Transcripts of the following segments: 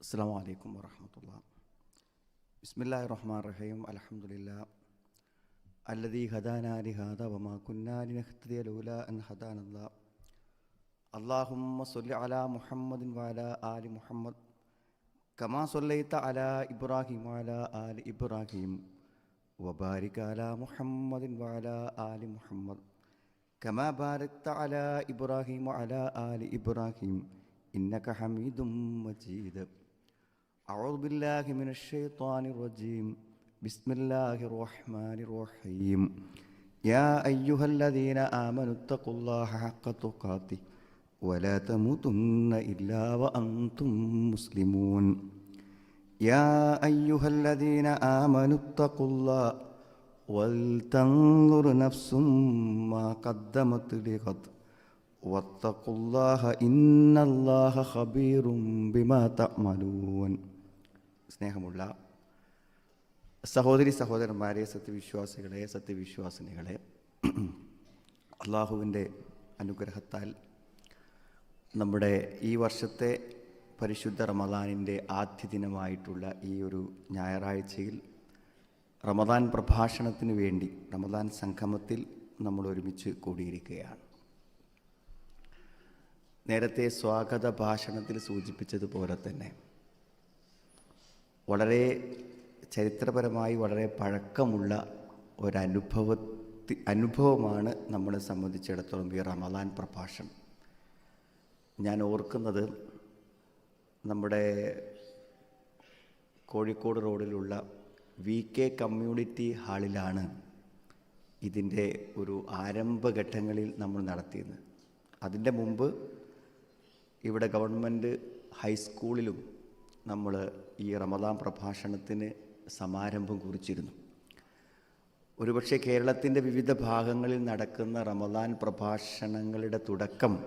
അസ്സാം വലൈക്കും വാഹമത്തുള്ള ബിസ്മില്ലാ റഹ്മാൻ റഹീം അലഹമുല്ല അല്ലദീ ഹദാനാലി ഹാദ വമാ കുന്നാലി നഹ്തദി ലൂല അൻ ഹദാനല്ല. അള്ളാഹുമ്മ സൊല്ലി അല മുഹമ്മദിൻ വാല ആലി മുഹമ്മദ്. കമാ സൊല്ലൈത്ത അല ഇബ്രാഹിം വാല ആലി ഇബ്രാഹിം. വബാരിക് അല മുഹമ്മദിൻ വാല ആലി മുഹമ്മദ്. കമാ ബാരക്ത അല ഇബ്രാഹിം അല ആലി ഇബ്രാഹിം. ഇന്നക ഹമീദും മജീദ്. أعوذ بالله من الشيطان الرجيم. بسم الله الرحمن الرحيم. يا أيها الذين آمنوا اتقوا الله حق تقاته ولا تموتن إلا وأنتم مسلمون. يا أيها الذين آمنوا اتقوا الله ولتنظر نفس ما قدمت لغد. واتقوا الله إن الله خبير بما تعملون. സ്നേഹമുള്ള സഹോദരി സഹോദരന്മാരെ സത്യവിശ്വാസികളെ സത്യവിശ്വാസിനികളെ അള്ളാഹുവിന്റെ അനുഗ്രഹത്താൽ നമ്മുടെ ഈ വർഷത്തെ പരിശുദ്ധ റമദാനിന്റെ ആദ്യ ദിനമായിട്ടുള്ള ഈ ഒരു ഞായറാഴ്ചയിൽ റമദാൻ പ്രഭാഷണത്തിന് വേണ്ടി റമദാൻ സംഗമത്തിൽ നമ്മൾ ഒരുമിച്ച് കൂടിയിരിക്കുകയാണ്. നേരത്തെ സ്വാഗത ഭാഷണത്തിൽ സൂചിപ്പിച്ചതുപോലെ തന്നെ വളരെ ചരിത്രപരമായി വളരെ പഴക്കമുള്ള ഒരനുഭവ അനുഭവമാണ് നമ്മളെ സംബന്ധിച്ചിടത്തോളം ഈ റമദാൻ പ്രഭാഷണം. ഞാൻ ഓർക്കുന്നത് നമ്മുടെ കോഴിക്കോട് റോഡിലുള്ള വി കെ കമ്മ്യൂണിറ്റി ഹാളിലാണ് ഇതിന്റെ ഒരു ആരംഭഘട്ടങ്ങളിൽ നമ്മൾ നടത്തിയത് അതിന്റെ മുമ്പ് ഇവിടെ ഗവൺമെന്റ് ഹൈസ്കൂളിലും നമ്മൾ ഈ റമദാൻ പ്രഭാഷണത്തിന് സമാരംഭം കുറിച്ചിരുന്നു. ഒരുപക്ഷെ കേരളത്തിന്റെ വിവിധ ഭാഗങ്ങളിൽ നടക്കുന്ന റമദാൻ പ്രഭാഷണങ്ങളുടെ തുടക്കം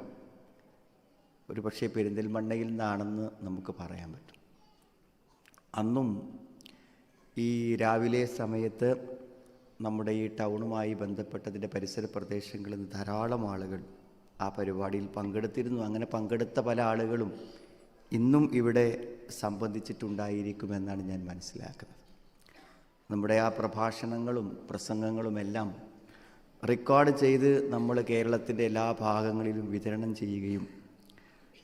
ഒരുപക്ഷെ പെരിന്തൽമണ്ണയിൽ നിന്നാണെന്ന് നമുക്ക് പറയാൻ പറ്റും. അന്നും ഈ രാവിലെ സമയത്ത് നമ്മുടെ ഈ ടൗണുമായി ബന്ധപ്പെട്ടതിന്റെ പരിസര പ്രദേശങ്ങളിൽ നിന്ന് ധാരാളം ആളുകൾ ആ പരിപാടിയിൽ പങ്കെടുത്തിരുന്നു. അങ്ങനെ പങ്കെടുത്ത പല ആളുകളും ഇന്നും ഇവിടെ സംബന്ധിച്ചിട്ടുണ്ടായിരിക്കുമെന്നാണ് ഞാൻ മനസ്സിലാക്കുന്നത്. നമ്മുടെ ആ പ്രഭാഷണങ്ങളും പ്രസംഗങ്ങളുമെല്ലാം റെക്കോർഡ് ചെയ്ത് നമ്മൾ കേരളത്തിന്റെ എല്ലാ ഭാഗങ്ങളിലും വിതരണം ചെയ്യുകയും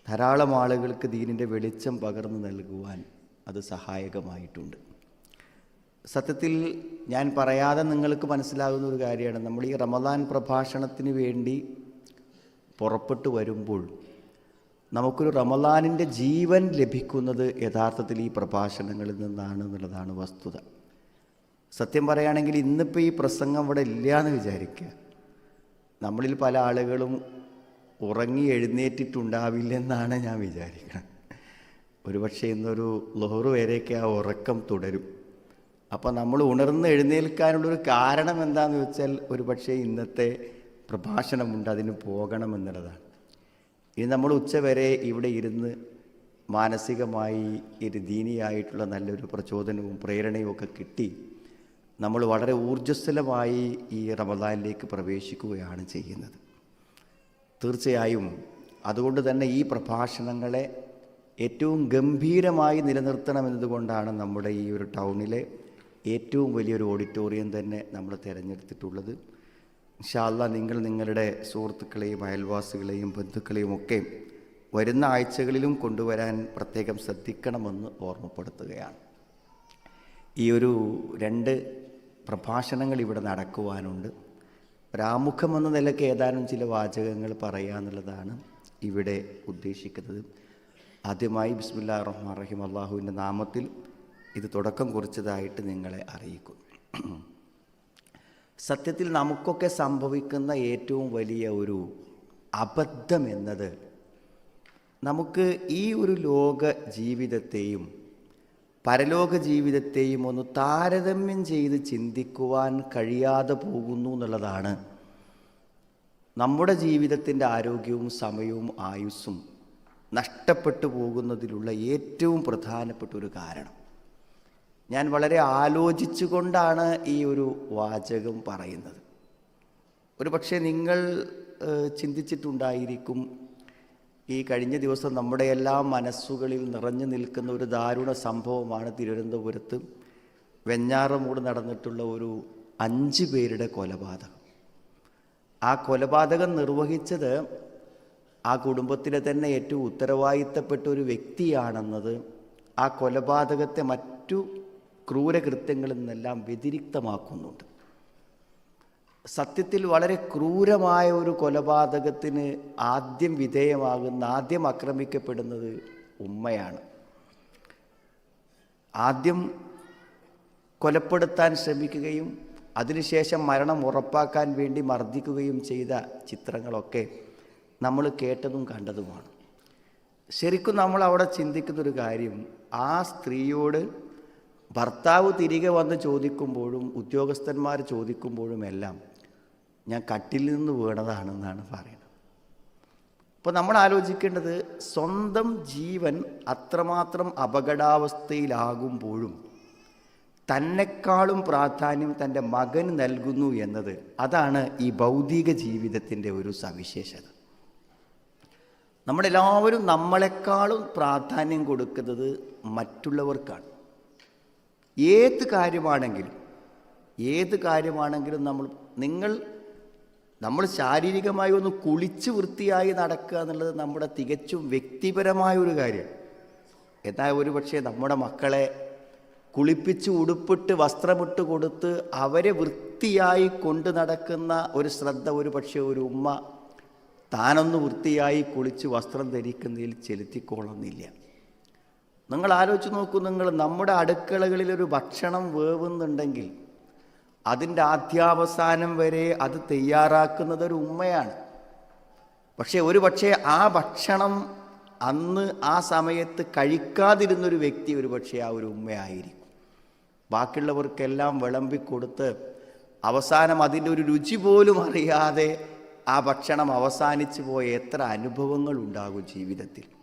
ധാരാളം ആളുകൾക്ക് ദീനിന്റെ വെളിച്ചം പകർന്നു നൽകുവാൻ അത് സഹായകമായിട്ടുണ്ട്. സത്യത്തിൽ ഞാൻ പറയാതെ നിങ്ങൾക്ക് മനസ്സിലാകുന്ന ഒരു കാര്യമാണ്. നമ്മൾ ഈ റമദാൻ പ്രഭാഷണത്തിന് വേണ്ടി പുറപ്പെട്ടു വരുമ്പോൾ നമുക്കൊരു റമലാനിന്റെ ജീവൻ ലഭിക്കുന്നത് യഥാർത്ഥത്തിൽ ഈ പ്രഭാഷണങ്ങളിൽ നിന്നാണ് എന്നുള്ളതാണ് വസ്തുത. സത്യം പറയുകയാണെങ്കിൽ ഇന്നിപ്പോൾ ഈ പ്രസംഗം ഇവിടെ ഇല്ല എന്ന് വിചാരിക്കുക. നമ്മളിൽ പല ആളുകളും ഉറങ്ങി എഴുന്നേറ്റിട്ടുണ്ടാവില്ലെന്നാണ് ഞാൻ വിചാരിക്കുന്നത് ഒരുപക്ഷെ ഇന്നൊരു ലൊഹറ് വരെയൊക്കെ ആ ഉറക്കം തുടരും. അപ്പോൾ നമ്മൾ ഉണർന്ന് എഴുന്നേൽക്കാനുള്ളൊരു കാരണം എന്താണെന്ന് വെച്ചാൽ ഒരുപക്ഷെ ഇന്നത്തെ പ്രഭാഷണമുണ്ട് അതിന് പോകണമെന്നുള്ളതാണ് ഇനി നമ്മൾ ഉച്ചവരെ ഇവിടെ ഇരുന്ന് മാനസികമായി ഒരു ദീനിയായിട്ടുള്ള നല്ലൊരു പ്രചോദനവും പ്രേരണയും ഒക്കെ കിട്ടി നമ്മൾ വളരെ ഊർജസ്വലമായി ഈ റമദാനിലേക്ക് പ്രവേശിക്കുകയാണ് ചെയ്യുന്നത്. തീർച്ചയായും അതുകൊണ്ട് തന്നെ ഈ പ്രഭാഷണങ്ങളെ ഏറ്റവും ഗംഭീരമായി നിലനിർത്തണമെന്നതുകൊണ്ടാണ് നമ്മുടെ ഈ ഒരു ടൗണിലെ ഏറ്റവും വലിയൊരു ഓഡിറ്റോറിയം തന്നെ നമ്മൾ തിരഞ്ഞെടുത്തിട്ടുള്ളത്. ഇൻഷാല്ല നിങ്ങൾ നിങ്ങളുടെ സുഹൃത്തുക്കളെയും അയൽവാസികളെയും ബന്ധുക്കളെയും ഒക്കെ വരുന്ന ആഴ്ചകളിലും കൊണ്ടുവരാൻ പ്രത്യേകം ശ്രദ്ധിക്കണമെന്ന് ഓർമ്മപ്പെടുത്തുകയാണ്. ഈ ഒരു രണ്ട് പ്രഭാഷണങ്ങൾ ഇവിടെ നടക്കുവാനുണ്ട്. ഒരാമുഖം എന്ന നിലയ്ക്ക് ഏതാനും ചില വാചകങ്ങൾ പറയുക എന്നുള്ളതാണ് ഇവിടെ ഉദ്ദേശിക്കുന്നത്. ആദ്യമായി ബിസ്മില്ലാ റഹ്മാൻ റഹീം അള്ളാഹുവിന്റെ നാമത്തിൽ ഇത് തുടക്കം കുറിച്ചതായിട്ട് നിങ്ങളെ അറിയിക്കുന്നു. സത്യത്തിൽ നമുക്കൊക്കെ സംഭവിക്കുന്ന ഏറ്റവും വലിയ ഒരു അബദ്ധം എന്നത് നമുക്ക് ഈ ഒരു ലോക ജീവിതത്തെയും പരലോക ജീവിതത്തെയും ഒന്ന് താരതമ്യം ചെയ്ത് ചിന്തിക്കുവാൻ കഴിയാതെ പോകുന്നു എന്നുള്ളതാണ് നമ്മുടെ ജീവിതത്തിന്റെ ആരോഗ്യവും സമയവും ആയുസ്സും നഷ്ടപ്പെട്ടു പോകുന്നതിലുള്ള ഏറ്റവും പ്രധാനപ്പെട്ട ഒരു കാരണം. ഞാൻ വളരെ ആലോചിച്ചുകൊണ്ടാണ് ഈ ഒരു വാചകം പറയുന്നത്. ഒരു പക്ഷേ നിങ്ങൾ ചിന്തിച്ചിട്ടുണ്ടായിരിക്കും ഈ കഴിഞ്ഞ ദിവസം നമ്മുടെ എല്ലാ മനസ്സുകളിൽ നിറഞ്ഞു നിൽക്കുന്ന ഒരു ദാരുണ സംഭവമാണ് തിരുവനന്തപുരത്ത് വെഞ്ഞാറമൂട് നടന്നിട്ടുള്ള ഒരു അഞ്ച് പേരുടെ കൊലപാതകം. ആ കൊലപാതകം നിർവഹിച്ചത് ആ കുടുംബത്തിലെ തന്നെ ഏറ്റവും ഉത്തരവാദിത്തപ്പെട്ട ഒരു വ്യക്തിയാണെന്നത് ആ കൊലപാതകത്തെ മറ്റു ക്രൂരകൃത്യങ്ങളിൽ നിന്നെല്ലാം വ്യതിരിക്തമാക്കുന്നുണ്ട്. സത്യത്തിൽ വളരെ ക്രൂരമായ ഒരു കൊലപാതകത്തിന് ആദ്യം വിധേയമാകുന്ന ആദ്യം ആക്രമിക്കപ്പെടുന്നത് ഉമ്മയാണ്. ആദ്യം കൊലപ്പെടുത്താൻ ശ്രമിക്കുകയും അതിനുശേഷം മരണം ഉറപ്പാക്കാൻ വേണ്ടി മർദ്ദിക്കുകയും ചെയ്ത ചിത്രങ്ങളൊക്കെ നമ്മൾ കേട്ടതും കണ്ടതുമാണ്. ശരിക്കും നമ്മൾ അവിടെ ചിന്തിക്കുന്നൊരു കാര്യം ആ സ്ത്രീയോട് ഭർത്താവ് തിരികെ വന്ന് ചോദിക്കുമ്പോഴും ഉദ്യോഗസ്ഥന്മാർ ചോദിക്കുമ്പോഴും എല്ലാം ഞാൻ കട്ടിൽ നിന്ന് വീണതാണെന്നാണ് പറയുന്നത്. അപ്പോൾ നമ്മൾ ആലോചിക്കേണ്ടത് സ്വന്തം ജീവൻ അത്രമാത്രം അപകടാവസ്ഥയിലാകുമ്പോഴും തന്നെക്കാളും പ്രാധാന്യം തന്റെ മകൻ നൽകുന്നു എന്നത് അതാണ് ഈ ഭൗതിക ജീവിതത്തിന്റെ ഒരു സവിശേഷത. നമ്മളെല്ലാവരും നമ്മളെക്കാളും പ്രാധാന്യം കൊടുക്കുന്നത് മറ്റുള്ളവർക്കാണ്. ഏത് കാര്യമാണെങ്കിലും ഏത് കാര്യമാണെങ്കിലും നമ്മൾ നിങ്ങൾ നമ്മൾ ശാരീരികമായി ഒന്ന് കുളിച്ച് വൃത്തിയായി നടക്കുക എന്നുള്ളത് നമ്മുടെ തികച്ചും വ്യക്തിപരമായ ഒരു കാര്യം. എന്നാൽ ഒരു പക്ഷേ നമ്മുടെ മക്കളെ കുളിപ്പിച്ച് ഉടുപ്പിട്ട് വസ്ത്രമിട്ട് കൊടുത്ത് അവരെ വൃത്തിയായി കൊണ്ടു നടക്കുന്ന ഒരു ശ്രദ്ധ ഒരു പക്ഷേ ഒരു ഉമ്മ താനൊന്ന് വൃത്തിയായി കുളിച്ച് വസ്ത്രം ധരിക്കുന്നതിൽ ചെലുത്തിക്കൊള്ളുന്നില്ല നിങ്ങൾ ആലോചിച്ച് നോക്കൂ നിങ്ങൾ നമ്മുടെ അടുക്കളകളിൽ ഒരു ഭക്ഷണം വേവുന്നുണ്ടെങ്കിൽ അതിന്റെ ആദ്യാവസാനം വരെ അത് തയ്യാറാക്കുന്നത് ഒരു ഉമ്മയാണ്. പക്ഷേ ഒരു പക്ഷേ ആ ഭക്ഷണം അന്ന് ആ സമയത്ത് കഴിക്കാതിരുന്നൊരു വ്യക്തി ഒരു പക്ഷേ ആ ഒരു ഉമ്മയായിരിക്കും. ബാക്കിയുള്ളവർക്കെല്ലാം വിളമ്പിക്കൊടുത്ത് അവസാനം അതിന്റെ ഒരു രുചി പോലും അറിയാതെ ആ ഭക്ഷണം അവസാനിച്ചു പോയ എത്ര അനുഭവങ്ങൾ ഉണ്ടാകും ജീവിതത്തിൽ.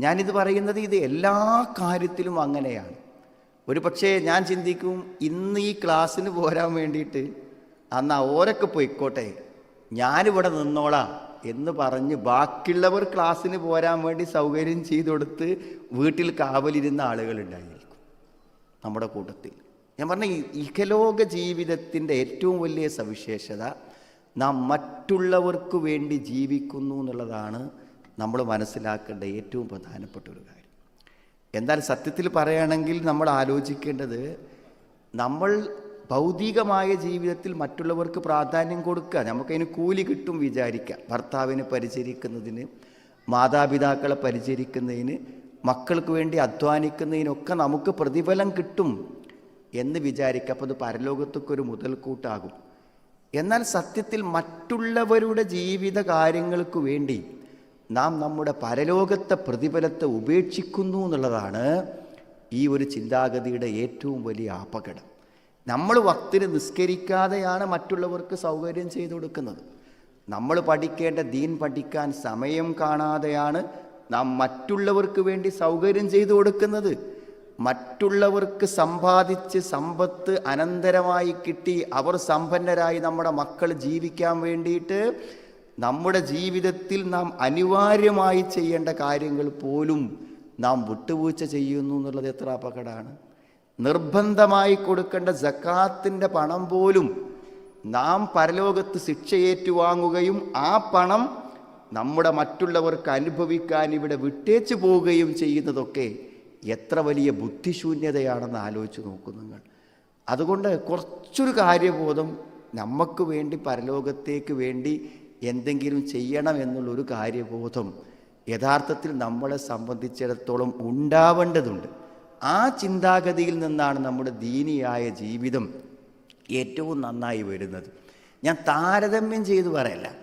ഞാനിത് പറയുന്നത് ഇത് എല്ലാ കാര്യത്തിലും അങ്ങനെയാണ്. ഒരു പക്ഷേ ഞാൻ ചിന്തിക്കും ഇന്ന് ഈ ക്ലാസ്സിന് പോരാൻ വേണ്ടിയിട്ട് അന്ന് ഓരൊക്കെ പോയിക്കോട്ടെ ഞാനിവിടെ നിന്നോളാം എന്ന് പറഞ്ഞ് ബാക്കിയുള്ളവർ ക്ലാസ്സിന് പോരാൻ വേണ്ടി സൗകര്യം ചെയ്തു കൊടുത്ത് വീട്ടിൽ കാവലിരുന്ന ആളുകളുണ്ടായിരിക്കും നമ്മുടെ കൂട്ടത്തിൽ. ഞാൻ പറഞ്ഞ ഇഹലോക ജീവിതത്തിന്റെ ഏറ്റവും വലിയ സവിശേഷത നാം മറ്റുള്ളവർക്ക് വേണ്ടി ജീവിക്കുന്നു എന്നുള്ളതാണ് നമ്മൾ മനസ്സിലാക്കേണ്ട ഏറ്റവും പ്രധാനപ്പെട്ട ഒരു കാര്യം. എന്നാൽ സത്യത്തിൽ പറയുകയാണെങ്കിൽ നമ്മൾ ആലോചിക്കേണ്ടത് നമ്മൾ ഭൗതികമായ ജീവിതത്തിൽ മറ്റുള്ളവർക്ക് പ്രാധാന്യം കൊടുക്കുക. നമുക്കതിന് കൂലി കിട്ടും വിചാരിക്കുക. ഭർത്താവിനെ പരിചരിക്കുന്നതിന് മാതാപിതാക്കളെ പരിചരിക്കുന്നതിന് മക്കൾക്ക് വേണ്ടി അധ്വാനിക്കുന്നതിനൊക്കെ നമുക്ക് പ്രതിഫലം കിട്ടും എന്ന് വിചാരിക്കുക. അപ്പോൾ അത് പരലോകത്തൊക്കെ മുതൽക്കൂട്ടാകും. എന്നാൽ സത്യത്തിൽ മറ്റുള്ളവരുടെ ജീവിത കാര്യങ്ങൾക്ക് വേണ്ടി നാം നമ്മുടെ പരലോകത്തെ പ്രതിഫലത്തെ ഉപേക്ഷിക്കുന്നു എന്നുള്ളതാണ് ഈ ഒരു ചിന്താഗതിയുടെ ഏറ്റവും വലിയ അപകടം. നമ്മൾ വക്തിന് നിസ്കരിക്കാതെയാണ് മറ്റുള്ളവർക്ക് സൗകര്യം ചെയ്തു കൊടുക്കുന്നത്. നമ്മൾ പഠിക്കേണ്ട ദീൻ പഠിക്കാൻ സമയം കാണാതെയാണ് നാം മറ്റുള്ളവർക്ക് വേണ്ടി സൗകര്യം ചെയ്തു കൊടുക്കുന്നത്. മറ്റുള്ളവർക്ക് സമ്പാദിച്ച് സമ്പത്ത് അനന്തരമായി കിട്ടി അവർ സമ്പന്നരായി നമ്മുടെ മക്കൾ ജീവിക്കാൻ വേണ്ടിയിട്ട് നമ്മുടെ ജീവിതത്തിൽ നാം അനിവാര്യമായി ചെയ്യേണ്ട കാര്യങ്ങൾ പോലും നാം വിട്ടുവീഴ്ച ചെയ്യുന്നു എന്നുള്ളത് എത്ര അപകടമാണ്. നിർബന്ധമായി കൊടുക്കേണ്ട ജക്കാത്തിന്റെ പണം പോലും നാം പരലോകത്ത് ശിക്ഷ ഏറ്റുവാങ്ങുകയും ആ പണം നമ്മുടെ മറ്റുള്ളവർക്ക് അനുഭവിക്കാൻ ഇവിടെ വിട്ടേച്ചു പോവുകയും ചെയ്യുന്നതൊക്കെ എത്ര വലിയ ബുദ്ധിശൂന്യതയാണെന്ന് ആലോചിച്ച് നോക്കൂ നിങ്ങൾ. അതുകൊണ്ട് കുറച്ചൊരു കാര്യബോധം നമുക്ക് വേണ്ടി പരലോകത്തേക്ക് വേണ്ടി എന്തെങ്കിലും ചെയ്യണം എന്നുള്ളൊരു കാര്യബോധം യഥാർത്ഥത്തിൽ നമ്മളെ സംബന്ധിച്ചിടത്തോളം ഉണ്ടാവേണ്ടതുണ്ട്. ആ ചിന്താഗതിയിൽ നിന്നാണ് നമ്മുടെ ദീനിയായ ജീവിതം ഏറ്റവും നന്നായി വരുന്നത്. ഞാൻ താരതമ്യം ചെയ്തു പറയല്ല.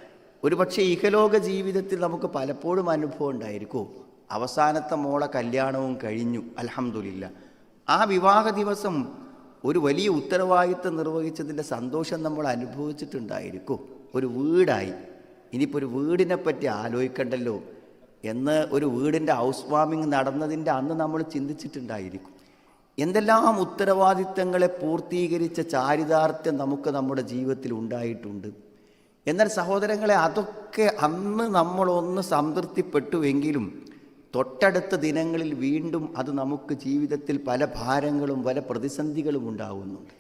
ഒരു പക്ഷേ ഇഹലോക ജീവിതത്തിൽ നമുക്ക് പലപ്പോഴും അനുഭവം ഉണ്ടായിരിക്കും. അവസാനത്തെ മോളെ കല്യാണവും കഴിഞ്ഞു. അലഹമില്ല ആ വിവാഹ ദിവസം ഒരു വലിയ ഉത്തരവാദിത്വം നിർവഹിച്ചതിന്റെ സന്തോഷം നമ്മൾ അനുഭവിച്ചിട്ടുണ്ടായിരിക്കും. ഒരു വീടായി. ഇനിയിപ്പോൾ ഒരു വീടിനെ പറ്റി ആലോചിക്കണ്ടല്ലോ. എന്ന് ഒരു വീടിന്റെ ഹൗസ് വാമിങ് നടന്നതിന്റെ അന്ന് നമ്മൾ ചിന്തിച്ചിട്ടുണ്ടായിരിക്കും. എന്തെല്ലാം ഉത്തരവാദിത്തങ്ങളെ പൂർത്തീകരിച്ച ചാരിതാർത്ഥ്യം നമുക്ക് നമ്മുടെ ജീവിതത്തിൽ ഉണ്ടായിട്ടുണ്ട്. എന്നാൽ സഹോദരങ്ങളെ അതൊക്കെ അന്ന് നമ്മളൊന്ന് സംതൃപ്തിപ്പെട്ടുവെങ്കിലും തൊട്ടടുത്ത ദിനങ്ങളിൽ വീണ്ടും അത് നമുക്ക് ജീവിതത്തിൽ പല ഭാരങ്ങളും പല പ്രതിസന്ധികളും ഉണ്ടാകുന്നുണ്ട്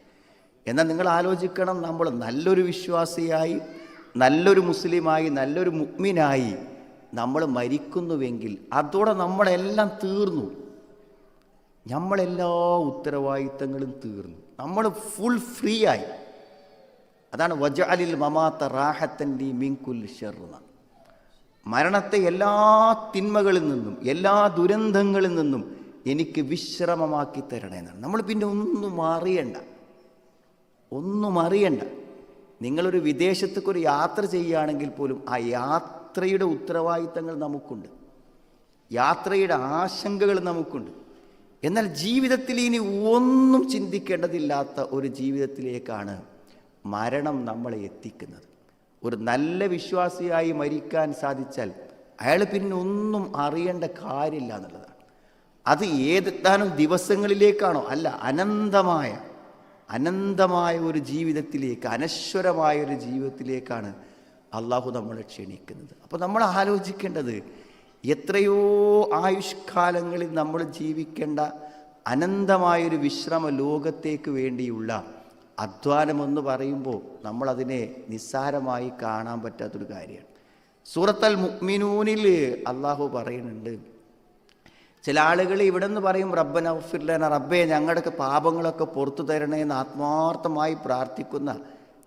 എന്നാൽ നിങ്ങൾ ആലോചിക്കണം നമ്മൾ നല്ലൊരു വിശ്വാസിയായി നല്ലൊരു മുസ്ലിമായി നല്ലൊരു മുഗ്മിനായി നമ്മൾ മരിക്കുന്നുവെങ്കിൽ അതോടെ നമ്മളെല്ലാം തീർന്നു. നമ്മളെല്ലാ ഉത്തരവാദിത്തങ്ങളും തീർന്നു. നമ്മൾ ഫുൾ ഫ്രീ ആയി. അതാണ് വജാലിൽ മമാത്ത റാഹത്തന്റെ മിങ്കുൽ ഷെറുന്ന മരണത്തെ എല്ലാ തിന്മകളിൽ നിന്നും എല്ലാ ദുരന്തങ്ങളിൽ നിന്നും എനിക്ക് വിശ്രമമാക്കി തരണേന്നാണ് നമ്മൾ പിന്നെ ഒന്നും അറിയണ്ട. ഒന്നും അറിയണ്ട. നിങ്ങളൊരു വിദേശത്തേക്കൊരു യാത്ര ചെയ്യുകയാണെങ്കിൽ പോലും ആ യാത്രയുടെ ഉത്തരവാദിത്തങ്ങൾ നമുക്കുണ്ട്. യാത്രയുടെ ആശങ്കകൾ നമുക്കുണ്ട്. എന്നാൽ ജീവിതത്തിൽ ഇനി ഒന്നും ചിന്തിക്കേണ്ടതില്ലാത്ത ഒരു ജീവിതത്തിലേക്കാണ് മരണം നമ്മളെ എത്തിക്കുന്നത്. ഒരു നല്ല വിശ്വാസിയായി മരിക്കാൻ സാധിച്ചാൽ അയാൾ പിന്നെ ഒന്നും അറിയേണ്ട കാര്യമില്ല എന്നുള്ളതാണ്. അത് ഏതെത്താനും ദിവസങ്ങളിലേക്കാണോ അല്ല അനന്തമായ അനന്തമായ ഒരു ജീവിതത്തിലേക്ക് അനശ്വരമായ ഒരു ജീവിതത്തിലേക്കാണ് അള്ളാഹു നമ്മളെ ക്ഷണിക്കുന്നത്. അപ്പോൾ നമ്മൾ ആലോചിക്കേണ്ടത് എത്രയോ ആയുഷ്കാലങ്ങളിൽ നമ്മൾ ജീവിക്കേണ്ട അനന്തമായൊരു വിശ്രമ ലോകത്തേക്ക് വേണ്ടിയുള്ള അധ്വാനമെന്ന് പറയുമ്പോൾ നമ്മളതിനെ നിസ്സാരമായി കാണാൻ പറ്റാത്തൊരു കാര്യമാണ്. സൂറത്തൽ മുഅ്മിനൂനിൽ അള്ളാഹു പറയുന്നുണ്ട് ചില ആളുകൾ ഇവിടെ നിന്ന് പറയും റബ്ബന ഫിർലന റബ്ബെ ഞങ്ങളുടെയൊക്കെ പാപങ്ങളൊക്കെ പുറത്തു തരണേ എന്ന് ആത്മാർത്ഥമായി പ്രാർത്ഥിക്കുന്ന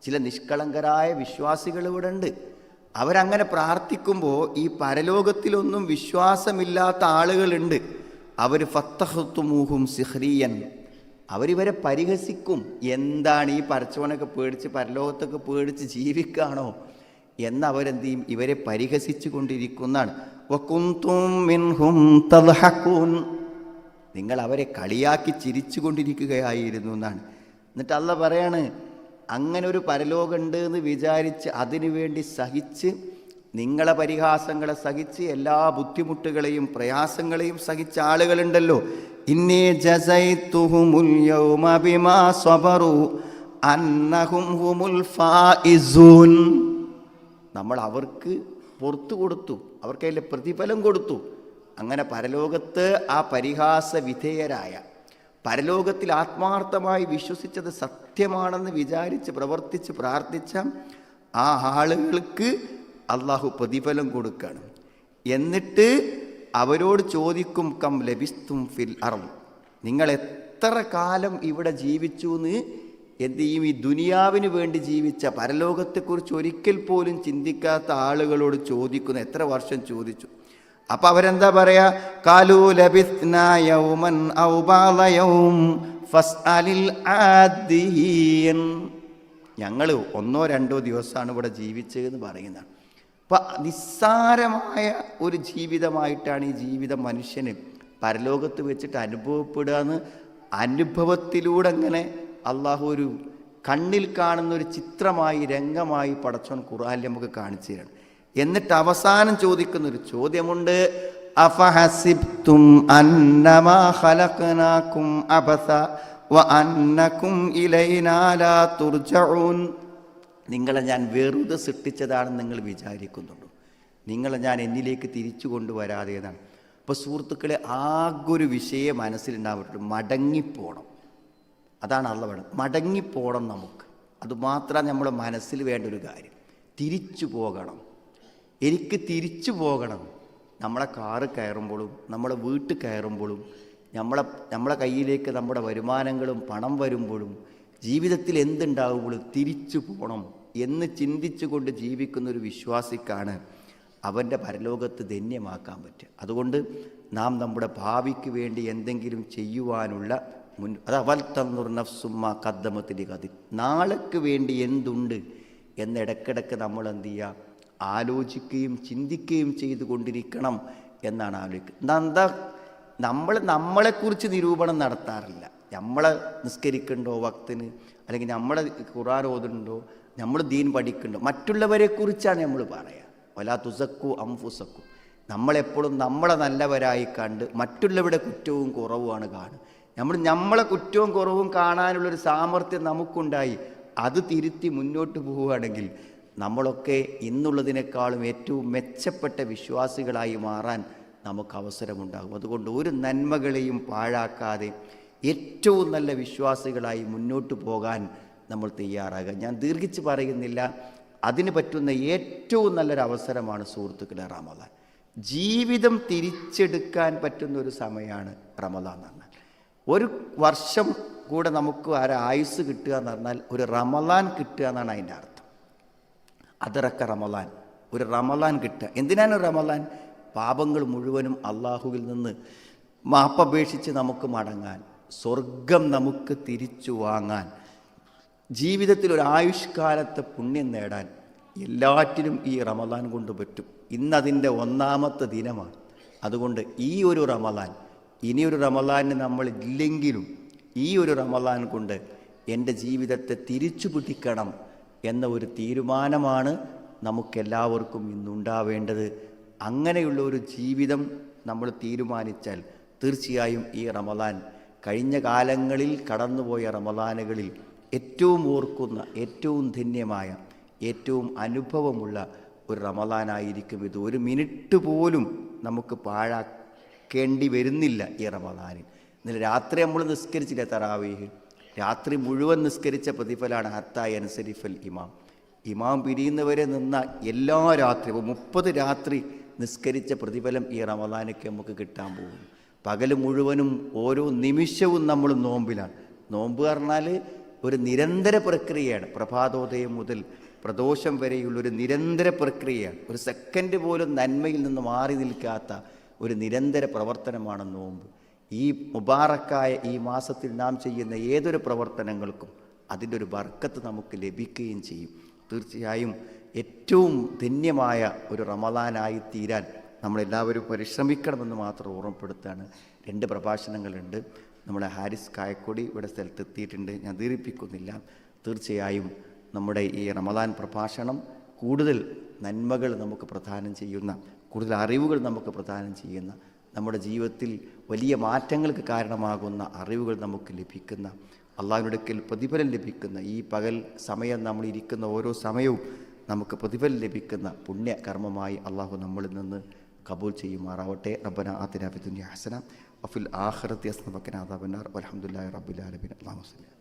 ചില നിഷ്കളങ്കരായ വിശ്വാസികൾ ഇവിടെ ഉണ്ട്. അവരങ്ങനെ പ്രാർത്ഥിക്കുമ്പോൾ ഈ പരലോകത്തിലൊന്നും വിശ്വാസമില്ലാത്ത ആളുകളുണ്ട്. അവർ ഫത്തഹത്തുമൂഹും സിഹ്രിയൻ. അവരിവരെ പരിഹസിക്കും. എന്താണ് ഈ പരച്ചവനൊക്കെ പേടിച്ച് പരലോകത്തൊക്കെ പേടിച്ച് ജീവിക്കാണോ? എന്ന് അവരെന്ത് ചെയ്യും? ഇവരെ പരിഹസിച്ചു കൊണ്ടിരിക്കുന്നതാണ്. മിൻഹും. നിങ്ങൾ അവരെ കളിയാക്കി ചിരിച്ചു കൊണ്ടിരിക്കുകയായിരുന്നു എന്നാണ്. എന്നിട്ട് അല്ല പറയാണ് അങ്ങനെ ഒരു പരലോകമുണ്ട് എന്ന് വിചാരിച്ച് അതിനുവേണ്ടി സഹിച്ച് നിങ്ങളെ പരിഹാസങ്ങളെ സഹിച്ച് എല്ലാ ബുദ്ധിമുട്ടുകളെയും പ്രയാസങ്ങളെയും സഹിച്ച ആളുകളുണ്ടല്ലോ. യൗമ ബിമാ ഫായിസൂൻ നമ്മൾ അവർക്ക് പുറത്തു കൊടുത്തു. അവർക്ക് അതിന്റെ പ്രതിഫലം കൊടുത്തു. അങ്ങനെ പരലോകത്ത് ആ പരിഹാസ വിധേയരായ പരലോകത്തിൽ ആത്മാർത്ഥമായി വിശ്വസിച്ചത് സത്യമാണെന്ന് വിചാരിച്ച് പ്രവർത്തിച്ച് പ്രാർത്ഥിച്ച ആ ആളുകൾക്ക് അള്ളാഹു പ്രതിഫലം കൊടുക്കുകയാണ് എന്നിട്ട് അവരോട് ചോദിക്കും കം ലഭിസ്തും ഫിൽ അറം നിങ്ങൾ എത്ര കാലം ഇവിടെ ജീവിച്ചു എന്ന് എന്ത് ചെയ്യും ഈ ദുനിയാവിന് വേണ്ടി ജീവിച്ച പരലോകത്തെക്കുറിച്ച് ഒരിക്കൽ പോലും ചിന്തിക്കാത്ത ആളുകളോട് ചോദിക്കുന്നു എത്ര വർഷം ചോദിച്ചു. അപ്പം അവരെന്താ പറയാ? കാലു ഫസ്അലിൽ ഞങ്ങൾ ഒന്നോ രണ്ടോ ദിവസമാണ് ഇവിടെ ജീവിച്ചതെന്ന് പറയുന്നതാണ് അപ്പം നിസ്സാരമായ ഒരു ജീവിതമായിട്ടാണ് ഈ ജീവിതം മനുഷ്യന് പരലോകത്ത് വെച്ചിട്ട് അനുഭവപ്പെടുക എന്ന് അനുഭവത്തിലൂടെ അങ്ങനെ അള്ളാഹു ഒരു കണ്ണിൽ കാണുന്ന ഒരു ചിത്രമായി രംഗമായി പടച്ചോൻ ഖുറാനിൽ നമുക്ക് കാണിച്ചു തരണം. എന്നിട്ട് അവസാനം ചോദിക്കുന്ന ഒരു ചോദ്യമുണ്ട് അഫഹസിബ്തും അന്നമാ ഖലഖനാകും അബസ ഇലൈനാ നിങ്ങളെ ഞാൻ വെറുതെ സൃഷ്ടിച്ചതാണെന്ന് നിങ്ങൾ വിചാരിക്കുന്നുണ്ടോ? നിങ്ങളെ ഞാൻ എന്നിലേക്ക് തിരിച്ചു കൊണ്ടുവരാതെ എന്നാണ്. അപ്പോൾ സുഹൃത്തുക്കളെ ആകൊരു വിഷയം മനസ്സിലുണ്ടാവട്ടെ മടങ്ങിപ്പോണം. അതാണ് അള്ള വേണം മടങ്ങിപ്പോണം നമുക്ക്. അതുമാത്രം നമ്മുടെ മനസ്സിൽ വേണ്ട ഒരു കാര്യം. തിരിച്ചു പോകണം. എനിക്ക് തിരിച്ചു പോകണം. നമ്മളെ കാറ് കയറുമ്പോഴും നമ്മളെ വീട്ടിൽ കയറുമ്പോഴും നമ്മളെ നമ്മളെ കയ്യിലേക്ക് നമ്മുടെ വരുമാനങ്ങളും പണം വരുമ്പോഴും ജീവിതത്തിൽ എന്തുണ്ടാകുമ്പോഴും തിരിച്ചു പോകണം എന്ന് ചിന്തിച്ചുകൊണ്ട് ജീവിക്കുന്ന ഒരു വിശ്വാസിക്കാണ് അവന്റെ പരലോകത്ത് ധന്യമാക്കാൻ പറ്റുക. അതുകൊണ്ട് നാം നമ്മുടെ ഭാവിക്ക് വേണ്ടി എന്തെങ്കിലും ചെയ്യുവാനുള്ള മുൻ അത് അവൽ നഫ്സുമ്മ കദ്ദമത്തിന്റെ കതി നാളേക്ക് വേണ്ടി എന്തുണ്ട് എന്ന് ഇടയ്ക്കിടയ്ക്ക് നമ്മൾ എന്ത് ചെയ്യുക? ആലോചിക്കുകയും ചിന്തിക്കുകയും ചെയ്തുകൊണ്ടിരിക്കണം എന്നാണ് ആലോചിക്കുന്നത് എന്താ നമ്മൾ നമ്മളെക്കുറിച്ച് നിരൂപണം നടത്താറില്ല. നമ്മളെ നിസ്കരിക്കണ്ടോ വക്തിന്? അല്ലെങ്കിൽ നമ്മളെ ഖുറാൻ ഓതുന്നുണ്ടോ? നമ്മൾ ദീൻ പഠിക്കണ്ടോ? മറ്റുള്ളവരെ കുറിച്ചാണ് നമ്മൾ പറയുക. വലാ തുസക്കു അംഫുസക്കു നമ്മളെപ്പോഴും നമ്മളെ നല്ലവരായി കണ്ട് മറ്റുള്ളവരുടെ കുറ്റവും കുറവുമാണ് കാണുക. നമ്മൾ നമ്മളെ കുറ്റവും കുറവും കാണാനുള്ളൊരു സാമർഥ്യം നമുക്കുണ്ടായി. അത് തിരുത്തി മുന്നോട്ട് പോവുകയാണെങ്കിൽ നമ്മളൊക്കെ ഇന്നുള്ളതിനേക്കാളും ഏറ്റവും മെച്ചപ്പെട്ട വിശ്വാസികളായി മാറാൻ നമുക്ക് അവസരമുണ്ടാകും. അതുകൊണ്ട് ഒരു നന്മകളെയും പാഴാക്കാതെ ഏറ്റവും നല്ല വിശ്വാസികളായി മുന്നോട്ട് പോകാൻ നമ്മൾ തയ്യാറാകുക. ഞാൻ ദീർഘിച്ച് പറയുന്നില്ല. അതിന് പറ്റുന്ന ഏറ്റവും നല്ലൊരു അവസരമാണ് സുഹൃത്തുക്കളെ റമദാൻ. ജീവിതം തിരിച്ചെടുക്കാൻ പറ്റുന്ന ഒരു സമയമാണ് റമദാൻ എന്ന് ഒരു വർഷം കൂടെ നമുക്ക് ഒരു ആയുസ് കിട്ടുക എന്ന് പറഞ്ഞാൽ ഒരു റമലാൻ കിട്ടുക എന്നാണ് അതിന്റെ അർത്ഥം. അതിറക്ക റമലാൻ. ഒരു റമലാൻ കിട്ടുക. എന്തിനാണ് റമലാൻ? പാപങ്ങൾ മുഴുവനും അള്ളാഹുവിൽ നിന്ന് മാപ്പപേക്ഷിച്ച് നമുക്ക് മടങ്ങാൻ സ്വർഗം നമുക്ക് തിരിച്ചു വാങ്ങാൻ ജീവിതത്തിൽ ഒരു ആയുഷ്കാലത്തെ പുണ്യം നേടാൻ എല്ലാറ്റിനും ഈ റമദാൻ കൊണ്ട് പറ്റും. ഇന്നതിന്റെ ഒന്നാമത്തെ ദിനമാണ്. അതുകൊണ്ട് ഈ ഒരു റമദാൻ ഇനിയൊരു റമലാന് നമ്മൾ ഇല്ലെങ്കിലും ഈ ഒരു റമലാൻ കൊണ്ട് എന്റെ ജീവിതത്തെ തിരിച്ചു പിടിക്കണം എന്ന ഒരു തീരുമാനമാണ് നമുക്കെല്ലാവർക്കും ഇന്നുണ്ടാവേണ്ടത്. അങ്ങനെയുള്ള ഒരു ജീവിതം നമ്മൾ തീരുമാനിച്ചാൽ തീർച്ചയായും ഈ റമലാൻ കഴിഞ്ഞ കാലങ്ങളിൽ കടന്നുപോയ റമലാനുകളിൽ ഏറ്റവും ഓർക്കുന്ന ഏറ്റവും ധന്യമായ ഏറ്റവും അനുഭവമുള്ള ഒരു റമലാനായിരിക്കും ഇത്. ഒരു മിനിറ്റ് പോലും നമുക്ക് പാഴാക്കേണ്ടി വരുന്നില്ല ഈ റമദാനിൽ. ഇന്നലെ രാത്രി നമ്മൾ നിസ്കരിച്ചില്ല തറാവീഹ്? രാത്രി മുഴുവൻ നിസ്കരിച്ച പ്രതിഫലമാണ് ഹത്തായി അനുസരിഫൽ ഇമാം. ഇമാം പിരിയുന്നവരെ നിന്ന എല്ലാ രാത്രി ഇപ്പോൾ മുപ്പത് രാത്രി നിസ്കരിച്ച പ്രതിഫലം ഈ റമദാനൊക്കെ നമുക്ക് കിട്ടാൻ പോകുന്നു. പകൽ മുഴുവനും ഓരോ നിമിഷവും നമ്മൾ നോമ്പിലാണ്. നോമ്പ് പറഞ്ഞാൽ ഒരു നിരന്തര പ്രക്രിയയാണ്. പ്രഭാതോദയം മുതൽ പ്രദോഷം വരെയുള്ള ഒരു നിരന്തര പ്രക്രിയയാണ്. ഒരു സെക്കൻഡ് പോലും നന്മയിൽ നിന്ന് മാറി നിൽക്കാത്ത ഒരു നിരന്തര പ്രവർത്തനമാണ് നോമ്പ്. ഈ മുബാറക്കായ ഈ മാസത്തിൽ നാം ചെയ്യുന്ന ഏതൊരു പ്രവർത്തനങ്ങൾക്കും അതിന്റെ ഒരു ബർക്കത്ത് നമുക്ക് ലഭിക്കുകയും ചെയ്യും. തീർച്ചയായും ഏറ്റവും ധന്യമായ ഒരു റമദാനായി തീരാൻ നമ്മളെല്ലാവരും പരിശ്രമിക്കണമെന്ന് മാത്രം ഓർമ്മപ്പെടുത്താണ്. രണ്ട് പ്രഭാഷണങ്ങളുണ്ട്. നമ്മുടെ ഹാരിസ് കായക്കൊടി ഇവിടെ സ്ഥലത്തെത്തിയിട്ടുണ്ട്. ഞാൻ ദീർഘിപ്പിക്കുന്നില്ല തീർച്ചയായും നമ്മുടെ ഈ റമദാൻ പ്രഭാഷണം കൂടുതൽ നന്മകൾ നമുക്ക് പ്രദാനം ചെയ്യുന്ന കൂടുതൽ അറിവുകൾ നമുക്ക് പ്രദാനം ചെയ്യുന്ന നമ്മുടെ ജീവിതത്തിൽ വലിയ മാറ്റങ്ങൾക്ക് കാരണമാകുന്ന അറിവുകൾ നമുക്ക് ലഭിക്കുന്ന അള്ളാഹുവിനടുക്കൽ പ്രതിഫലം ലഭിക്കുന്ന ഈ പകൽ സമയം നമ്മൾ ഇരിക്കുന്ന ഓരോ സമയവും നമുക്ക് പ്രതിഫലം ലഭിക്കുന്ന പുണ്യ കർമ്മമായി അള്ളാഹു നമ്മളിൽ നിന്ന് കബൂൽ ചെയ്യുമാറാവട്ടെ. റബ്ബന ആതിന ഫി ദുനിയ ഹസന വഫിൽ ആഹ്റത്തി ഹസന വഖിന അലഹമുല്ലാ വൽഹംദുലില്ലാഹി അള്ളാഹു വസ്ലാം